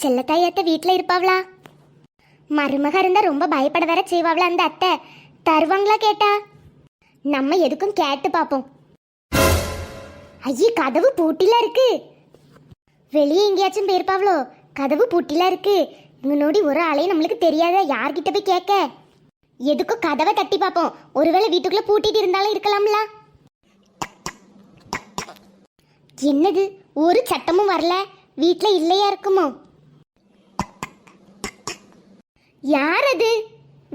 செல்லத்தாயத்த வீட்டில் இருப்பாவளா? மருமக இருந்தா ரொம்ப பயப்பட வேற செய்வாவளா அந்த அத்தை? தருவாங்களா கேட்டா? நம்ம எதுக்கும் கேட்டு பார்ப்போம் ஐயே கதவு பூட்டில இருக்கு. வெளியே எங்கேயாச்சும் போயிருப்பாவளோ? கதவு பூட்டில இருக்கு. முன்னோடி ஒரு ஆளையும் நம்மளுக்கு தெரியாத யார்கிட்ட போய் கேட்க? எதுக்கும் கதவை தட்டி பார்ப்போம் ஒருவேளை வீட்டுக்குள்ள பூட்டிட்டு இருந்தாலும் இருக்கலாம்ல. என்னது? ஒரு சட்டமும் வரல. வீட்டில் இல்லையா இருக்குமோ? யார் அது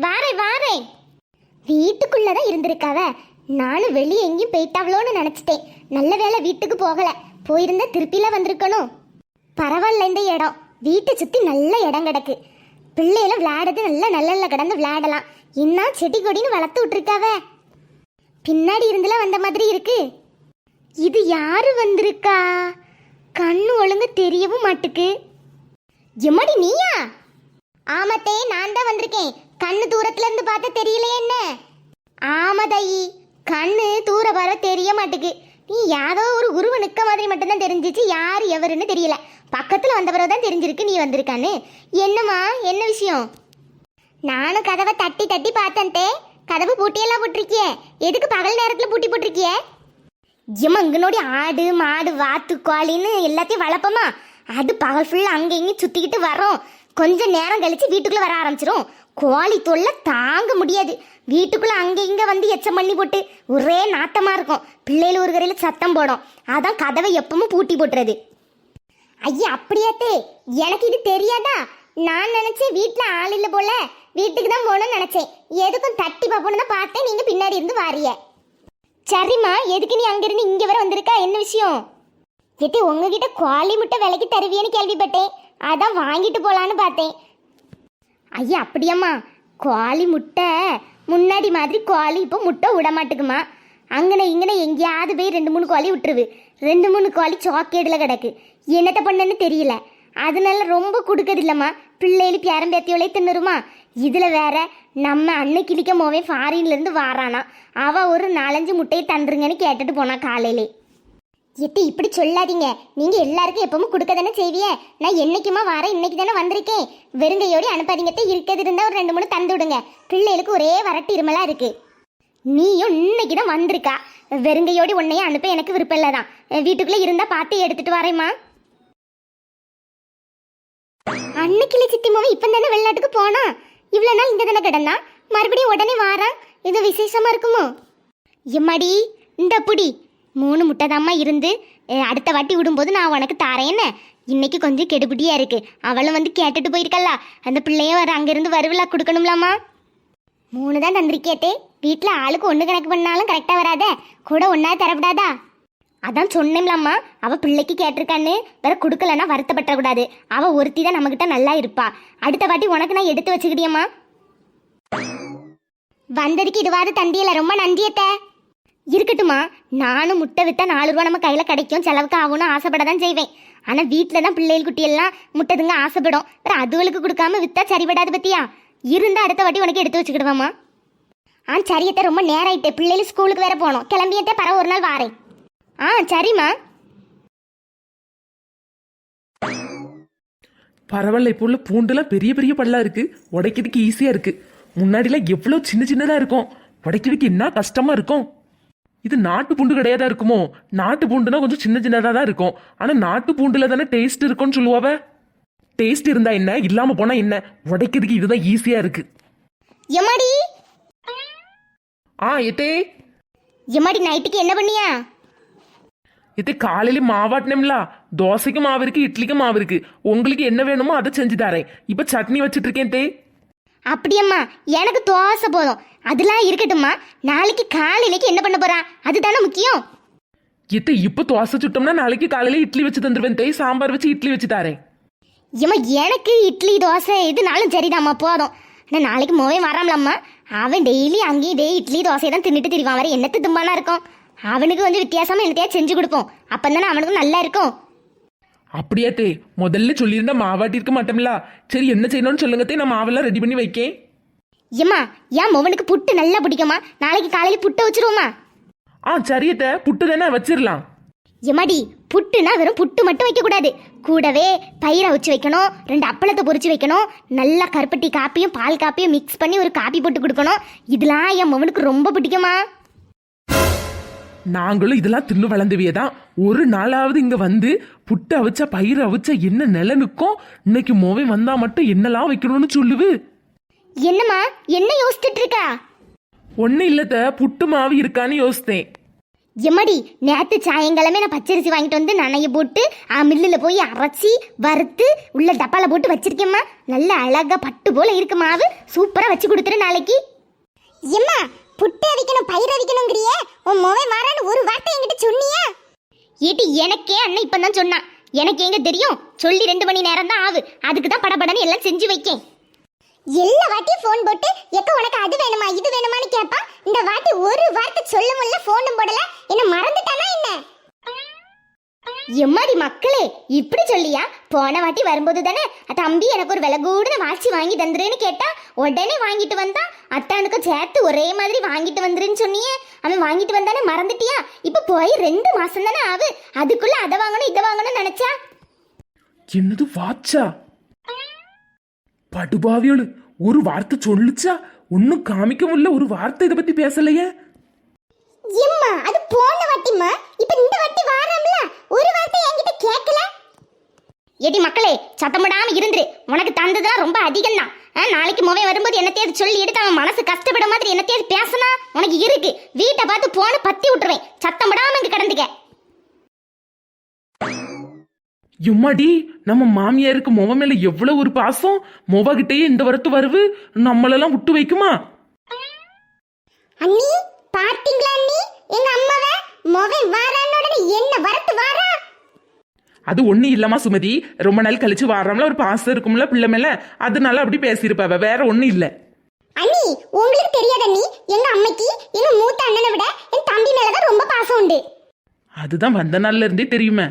வாரேன். வாரே வீட்டுக்குள்ளதான் இருந்திருக்காவ. நானும் வெளியே எங்கேயும் போயிட்டாவளோன்னு நினச்சிட்டேன். நல்ல வேளை வீட்டுக்கு போகலை. போயிருந்தா திருப்பில வந்திருக்கணும். பரவாயில்ல இந்த இடம். வீட்டை சுற்றி நல்ல இடம் கிடக்கு. பிள்ளையில விளையாடுறது நல்ல நல்ல கிடந்து விளையாடலாம். இன்னும் செடி கொடின்னு வளர்த்து விட்டுருக்காவ. பின்னாடி இருந்துலாம் வந்த மாதிரி இருக்கு. இது யாரு வந்திருக்கா? கண்ணு ஒழுங்கு தெரியவும் மாட்டுக்கு. எம்மடி நீயா? ஆமத்தே நான் தான் வந்திருக்கேன். கண்ணு தூரத்துல இருந்து பார்த்தா தெரியலையே என்ன? ஆமா கண்ணு தூர வர தெரிய மாட்டுக்கு. நீ யாரோ ஒரு உருவ நிக்க மாதிரி மட்டும்தான் தெரிஞ்சிச்சு யார் எவருன்னு தெரியல. பக்கத்துல வந்தவரை தான் தெரிஞ்சிருக்கு நீ வந்திருக்கான்னு. என்னம்மா என்ன விஷயம்? நானும் கதவை தட்டி தட்டி பார்த்தேன் தே. கதவு பூட்டியெல்லாம் போட்டிருக்கியே. எதுக்கு பகல் நேரத்தில் பூட்டி போட்டிருக்கியே? ஏமா இங்கனோடி ஆடு மாடு வாத்து கோழின்னு எல்லாத்தையும் வளர்ப்போமா? அது பகல் ஃபுல்லாக அங்கே இங்கேயும் சுற்றிக்கிட்டு வரோம் கொஞ்ச நேரம் கழித்து வீட்டுக்குள்ளே வர ஆரம்பிச்சிரும். கோழி தொல்லை தாங்க முடியாது. வீட்டுக்குள்ளே அங்கே இங்கே வந்து எச்சம் பண்ணி போட்டு ஒரே நாட்டமாக இருக்கும். பிள்ளைகள் ஒரு கரையில் சத்தம் போடும். அதான் கதவை எப்பவும் பூட்டி போட்டுறது. ஐயா அப்படியாத்தே? எனக்கு இது தெரியாதா? நான் நினச்சேன் வீட்டில் ஆள் இல்லை போல. வீட்டுக்கு தான் போகணும்னு நினச்சேன். எதுக்கும் தட்டி பார்ப்போம்னு தான் பார்த்தேன். நீங்கள் பின்னாடி இருந்து வாரிய சரிம்மா எதுக்கு நீ அங்கேருந்து இங்கே வர வந்திருக்கா? என்ன விஷயம்? எட்டி உங்ககிட்ட கோழி முட்டை விலைக்கு தருவியன்னு கேள்விப்பட்டேன். அதான் வாங்கிட்டு போலான்னு பார்த்தேன். ஐயா அப்படியாம்மா. கோழி முட்டை முன்னாடி மாதிரி கோழி இப்போ முட்டை விட மாட்டுக்குமா? அங்கன இங்கன எங்கேயாவது போய் ரெண்டு மூணு கோழி விட்டுருவு ரெண்டு மூணு கோழி சாக்கேடில் கிடக்கு. என்னத்த பண்ணன்னு தெரியல. அதனால ரொம்ப கொடுக்கறது பிள்ளைகளுக்கு பிள்ளைகள் பேரம் பேத்தியோலே தின்னுருமா? இதில் வேற நம்ம அன்னை கிளிக்க மோவே ஃபாரின்லேருந்து வாரானா. அவள் ஒரு நாலஞ்சு முட்டையை தந்துருங்கன்னு கேட்டுட்டு போனா காலையிலே. எட்டி இப்படி சொல்லாதீங்க. நீங்க எல்லாருக்கும் எப்பவும் கொடுக்க தானே செய்விய? நான் என்னைக்குமா வாரேன் இன்னைக்கு தானே வந்திருக்கேன். வெறுங்கையோடி அனுப்பாதீங்க இருக்கிறது இருந்தா ஒரு ரெண்டு மூணு தந்து விடுங்க. பிள்ளைகளுக்கு ஒரே வரட்டு இருமலா இருக்கு. நீயும் இன்னைக்கு தான் வந்திருக்கா. வெறுங்கையோடி உன்னையே அனுப்ப எனக்கு விருப்பம் இல்லதான். வீட்டுக்குள்ள இருந்தா பார்த்து எடுத்துட்டு வரேம்மா. அன்னைக்கிளி சித்திமாவை இப்போ தானே வெளிநாட்டுக்கு போனா? இவ்வளோ நாள் இந்த தானே கிடந்தா? மறுபடியும் உடனே வாரா? இது விசேஷமா இருக்குமோ? எம்மாடி இந்த புடி. மூணு முட்டை தாம்மா இருந்து அடுத்த வாட்டி விடும்போது நான் உனக்கு தாரேன்னு. என்ன இன்னைக்கு கொஞ்சம் கெடுபிடியா இருக்கு. அவளும் வந்து கேட்டுட்டு போயிருக்கல்ல. அந்த பிள்ளையும் வர அங்கிருந்து வருவிழா கொடுக்கணும்லாமா மூணு தான் தந்திருக்கேத்தே வீட்டில் ஆளுக்கு ஒன்று கணக்கு பண்ணாலும் கரெக்டாக வராதே. கூட ஒன்றா தரப்படாதா அதான் சொன்னேம்லாம்மா. அவள் பிள்ளைக்கு கேட்டிருக்கான்னு. வேற கொடுக்கலன்னா வருத்தப்படக்கூடாது அவள் ஒருத்தி தான் நம்மகிட்ட நல்லா இருப்பா. அடுத்த வாட்டி உனக்கு நான் எடுத்து வச்சுக்கிட்டியம்மா. வந்ததுக்கு இதுவாது தந்தியல ரொம்ப நன்றியத்தை இருக்கட்டுமா நானும் முட்டை வித்தா நாலு ரூபா நம்ம கையில கிடைக்கும். செலவுக்கு ஆகும்னு ஆசைப்பட தான் செய்வேன். ஆனா வீட்டில் தான் பிள்ளைகள் குட்டியெல்லாம் முட்டதுங்க ஆசைப்படும். வேற அதுகளுக்கு கொடுக்காம வித்தா சரிபடாது பத்தியா? இருந்தா அடுத்த வாட்டி உனக்கு எடுத்து வச்சுக்கிடுவாமா ஆ சரியத்தை ரொம்ப நேரம் ஆயிட்டு பிள்ளைகள் ஸ்கூலுக்கு வேற போகணும். கிளம்பியத்த பரவ ஒரு நாள் வாரேன். ஆ சரிம்மா. பரவாயில்ல இப்போ உள்ள பூண்டுலாம் பெரிய பெரிய பல்லா இருக்கு. உடைக்கிறதுக்கு ஈஸியா இருக்கு. முன்னாடிலாம் எவ்வளோ சின்ன சின்னதா இருக்கும். உடைக்கிறதுக்கு என்ன கஷ்டமா இருக்கும்? இது நாட்டு பூண்டு கிடையாதா இருக்குமோ? நாட்டு பூண்டுனா கொஞ்சம் சின்ன சின்னதாக தான் இருக்கும். ஆனா நாட்டு பூண்டுல தானே டேஸ்ட் இருக்கும்னு சொல்லுவாவ? டேஸ்ட் இருந்தா என்ன? இல்லாம போனா என்ன? உடைக்கிறதுக்கு இதுதான் ஈஸியா இருக்கு. எம்மாடி? ஆ எத்தே. எம்மாடி நைட்டுக்கு என்ன பண்ணியா? எத்தே காலையில மாவாட்டினம்ல தோசைக்கு மாவு இருக்கு இட்லிக்கு மாவு இருக்கு. உங்களுக்கு என்ன வேணுமோ அதை செஞ்சு தரேன். இப்ப சட்னி வச்சிட்டு இருக்கேன் தே அப்படியம்மா எனக்கு தோசை போதும். அதெல்லாம் இருக்கட்டும்மா. நாளைக்கு காலையிலைக்கு என்ன பண்ண போறா? அதுதானே முக்கியம். எத்த இப்ப தோசை சுட்டோம்னா நாளைக்கு காலையில இட்லி வச்சு தந்துருவேன். தேய் சாம்பார் வச்சு இட்லி வச்சு தரேன். ஏம்மா எனக்கு இட்லி தோசை எதுனாலும் சரிதாம்மா போதும். ஆனால் நாளைக்கு மோவே வராமலம்மா. அவன் டெய்லி அங்கேயும் இதே இட்லி தோசையை தான் தின்னுட்டு திரிவான். வேற என்னத்து தும்பானா இருக்கும்? அவனுக்கு கொஞ்சம் வித்தியாசமா என்னத்தையா செஞ்சு கொடுப்போம். அப்பந்தானே அவனுக்கு நல்லா இருக்கும். அப்படியா தே முதல்ல சொல்லியிருந்தா மாவாட்டி இருக்க மாட்டோம்ல. சரி என்ன செய்யணும்னு சொல்லுங்க தே நான் மாவெல்லாம் ரெடி பண்ணி வைக்கேன். ஏம்மா ஏன் மோவனுக்கு புட்டு நல்லா பிடிக்குமா? நாளைக்கு காலையில புட்டை வச்சிருவோமா? ஆ சரியத்த புட்டு தானே வச்சிடலாம் எம்மாடி புட்டுனா வெறும் புட்டு மட்டும் வைக்கக்கூடாது கூடவே பயிரை வச்சு வைக்கணும் ரெண்டு அப்பளத்தை பொரிச்சு வைக்கணும் நல்லா கருப்பட்டி காப்பியும் பால் காப்பியும் மிக்ஸ் பண்ணி ஒரு காப்பி போட்டு கொடுக்கணும். இதெல்லாம் என் மவனுக்கு ரொம்ப பிடிக்குமா? நாங்களும் இதெல்லாம் தின்னு வளர்ந்தவியே தான் ஒரு நாளாவது இங்க வந்து புட்டு அவிச்சா பயிர் அவிச்சா என்ன நில நிற்கும் இன்னைக்கு மோவன் வந்தா மட்டும் என்னெல்லாம் வைக்கணும்னு சொல்லுவு என்னம்மா என்ன யோசிச்சுட்டு இருக்கா ஒன்னும் இல்லத்த புட்டு மாவு இருக்கான்னு யோசித்தேன். எம்மடி நேத்து சாயங்காலமே நான் பச்சரிசி வாங்கிட்டு வந்து நனைய போட்டு மில்லில் போய் அரைச்சி வறுத்து உள்ள டப்பால போட்டு வச்சிருக்கேம்மா. நல்ல அழகா பட்டு போல இருக்கு மாவு. சூப்பரா வச்சு கொடுத்துரு நாளைக்கு. எம்மா புட்டு அவிக்கணும் பயிர் அவிக்கணுங்கிறியே? உன் மோவை மாறான்னு ஒரு வார்த்தை என்கிட்ட சொன்னியா ஏட்டி எனக்கே அண்ணன் இப்பதான் சொன்னான். எனக்கு எங்க தெரியும்? சொல்லி ரெண்டு மணி நேரம் தான் ஆகு அதுக்கு தான் படபடன்னு எல்லாம் செஞ்சு வைக்கேன். எல்லா வாட்டியும் ஃபோன் போட்டு எக்க உனக்கு அது வேணுமா இது வேணுமான்னு கேட்பா இந்த வாட்டி ஒரு வார்த்தை சொல்ல முடியல ஃபோனும் போடல. என்ன மறந்துட்டானா என்ன? எம்மாடி மக்களே இப்படி சொல்லியா? போன வாட்டி வரும்போது தானே தம்பி எனக்கு ஒரு விலை கூடுன வாட்சி வாங்கி தந்துருன்னு கேட்டா உடனே வாங்கிட்டு வந்தா அத்தானுக்கும் சேர்த்து ஒரே மாதிரி வாங்கிட்டு வந்துருன்னு சொன்னியே. அவன் வாங்கிட்டு வந்தானே மறந்துட்டியா? இப்ப போய் ரெண்டு மாசம் தானே ஆகு அதுக்குள்ள அதை வாங்கணும் இதை வாங்கணும்னு நினைச்சா? என்னது வாச்சா? படுபாவியலு ஒரு வார்த்தை சொல்லுச்சா? ஒன்னும் காமிக்க முடியல ஒரு வார்த்தை இதை பத்தி பேசலையே. எம்மா அது போன வாட்டிம்மா. இப்ப இந்த வாட்டி வாராம்ல. ஒரு வார்த்தை என்கிட்ட கேட்கல? எடி மக்களே சத்தமிடாம இருந்துரு. உனக்கு தந்ததெல்லாம் ரொம்ப அதிகம் தான் நாளைக்கு முவை வரும்போது என்னத்தையாவது சொல்லி எடுத்து அவன் மனசு கஷ்டப்பட மாதிரி என்னத்தையாவது பேசினா உனக்கு இருக்கு. வீட்டை பார்த்து போன பத்தி விட்டுருவேன். சத்தமிடாம இங்க கடந்துக்க. எம்மாடி நம்ம மாமியாருக்கு மொவ மேல எவ்வளவு ஒரு பாசம்? மொவ கிட்டயே இந்த வரத்து வருவு? நம்மளெல்லாம் விட்டு வைக்குமா? அண்ணி பாத்தீங்களா அண்ணி? எங்க அம்மாவை? முவை வாரான்னு என்ன வரத்து வாரா? அது ஒண்ணு இல்லம்மா சுமதி. ரொம்ப நாள் கழிச்சு வாராமல ஒரு பாசம் இருக்கும்ல பிள்ளை மேல. அதனால அப்படி பேசியிருப்பாவ வேற ஒண்ணும் இல்ல. அண்ணி உங்களுக்கு தெரியாத அண்ணி? எங்க அம்மைக்கு எங்க மூத்த அண்ணனை விட என் தம்பி மேலதான் ரொம்ப பாசம் உண்டு. அதுதான் வந்த நாள்ல இருந்தே தெரியுமே.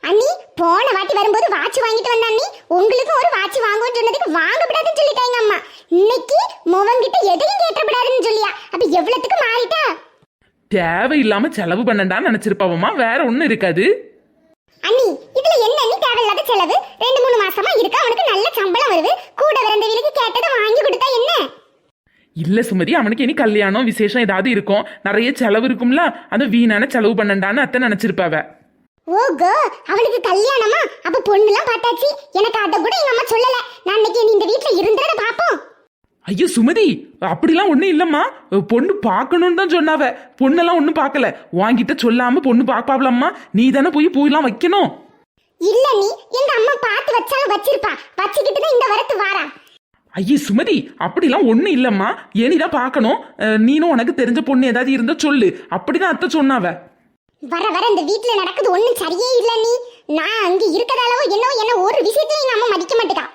அண்ணி போன வாட்டி வரும்போது வாட்ச் வாங்கிட்டு வந்த அண்ணி. உங்களுக்கும் ஒரு வாட்ச் வாங்குன்னு சொன்னதுக்கு வாங்கக்கூடாதுன்னு சொல்லிட்டாங்க அம்மா. இன்னைக்கு முவங்கிட்ட எதையும் கேட்டப்படாதுன்னு சொல்லியா. அப்ப எவ்வளவுக்கு மாறிட்டா? தேவையில்லாம செலவு பண்ணண்டான்னு நினைச்சிருப்பாவம்மா. வேற ஒண்ணும் இருக்காது. அண்ணி இதுல என்ன அண்ணி தேவையில்லாத செலவு? ரெண்டு மூணு மாசமா இருக்கா அவனுக்கு நல்ல சம்பளம் வருது. கூட விரந்தவங்களுக்கு கேட்டதை வாங்கி கொடுத்தா என்ன? இல்ல சுமதி அவனுக்கு இனி கல்யாணம் விசேஷம் ஏதாவது இருக்கும். நிறைய செலவு இருக்கும்ல அது வீணான செலவு பண்ணண்டான்னு அத்தை நினைச்சிருப்பாவ. ஓகோ அவளுக்கு கல்யாணமா? அப்ப பொண்ணுலாம் பார்த்தாச்சு. எனக்கு அத கூட எங்க அம்மா சொல்லல. நான் இன்னைக்கு நீ இந்த வீட்ல இருந்தத பாப்போம் ஐயோ சுமதி அப்படிலாம் ஒண்ணும் இல்லம்மா. பொண்ணு பார்க்கணும்னு தான் சொன்னாவ. பொண்ணெல்லாம் ஒண்ணும் பார்க்கல. வாங்கிட்ட சொல்லாம பொண்ணு பார்ப்பாவலம்மா நீ தானே போய் பூயெல்லாம் வைக்கணும். இல்ல நீ எங்க அம்மா பார்த்து வச்சாலும் வச்சிருப்பா. வச்சுக்கிட்டு தான் இந்த வரத்து வாரா. ஐயே சுமதி அப்படிலாம் ஒண்ணும் இல்லம்மா. ஏனிதான் பார்க்கணும். நீனும் உனக்கு தெரிஞ்ச பொண்ணு ஏதாவது இருந்தா சொல்லு. அப்படிதான் அத்தை சொன்னாவ. வர வர இந்த வீட்ல நடக்குது ஒண்ணும் சரியே இல்ல நீ. நான் அங்க இருக்கதாலவோ என்னவோ என்ன ஒரு விஷயத்துல எங்க அம்மா மதிக்க மாட்டேக்கா.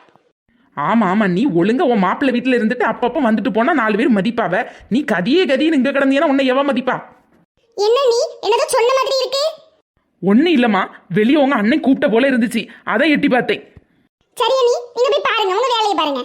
ஆமா ஆமா நீ ஒழுங்கா உன் மாப்பிள்ளை வீட்டுல இருந்துட்டு அப்பப்ப வந்துட்டு போனா நாலு பேர் மதிப்பாவ? நீ கதியே கதின்னு இங்க கிடந்தீங்கன்னா உன்னை எவ மதிப்பா? என்ன நீ? என்னதோ சொன்ன மாதிரி இருக்கு? ஒண்ணு இல்லம்மா வெளியே உங்க அண்ணன் கூப்பிட்ட போல இருந்துச்சு. அதை எட்டி பார்த்தேன். சரி நீ நீங்க போய் பாருங்க. உங்க வேலையை பாருங்க.